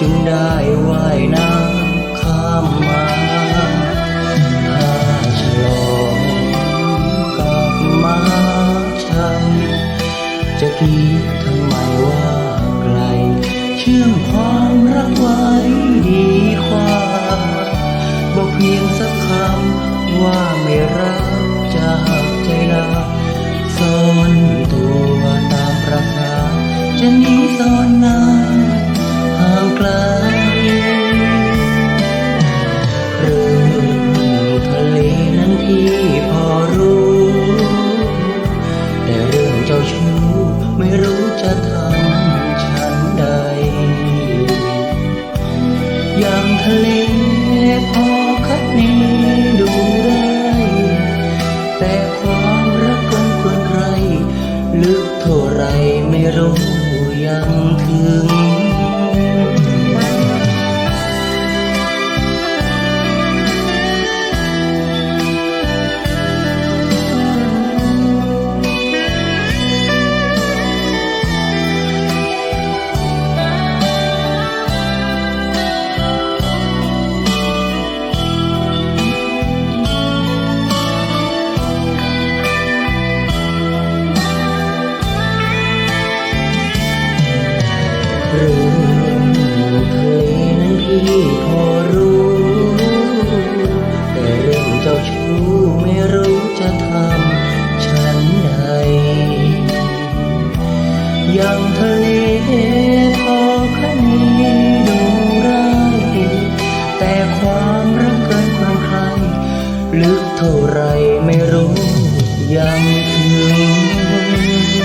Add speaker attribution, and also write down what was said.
Speaker 1: จึงได้ว่ายน้ำข้ามมาถ้าฉลองกลับมาชัยจะคิดทำไมว่าไกล เชื่อมความรักไว้ดีกว่าบอกเพียงสักคำว่าไม่รักจากใจลาซ่อนตัวตามประสาจะหนีซ่อนหน้าห่างไกลเรื่องทะเลนั้นพี่พอรู้ แต่เรื่องเจ้าชู้ไม่รู้จะทำฉันใด อย่างทะเลพอคัดนี้ดู เรื่องทะเลนั้นพี่พอรู้ แต่เรื่องเจ้าชู้ไม่รู้จะทำฉันใดยังทะเลพอคันี้ดูร้ายแต่ความรักเกินความใครลึกเท่าไรไม่รู้ยังถึง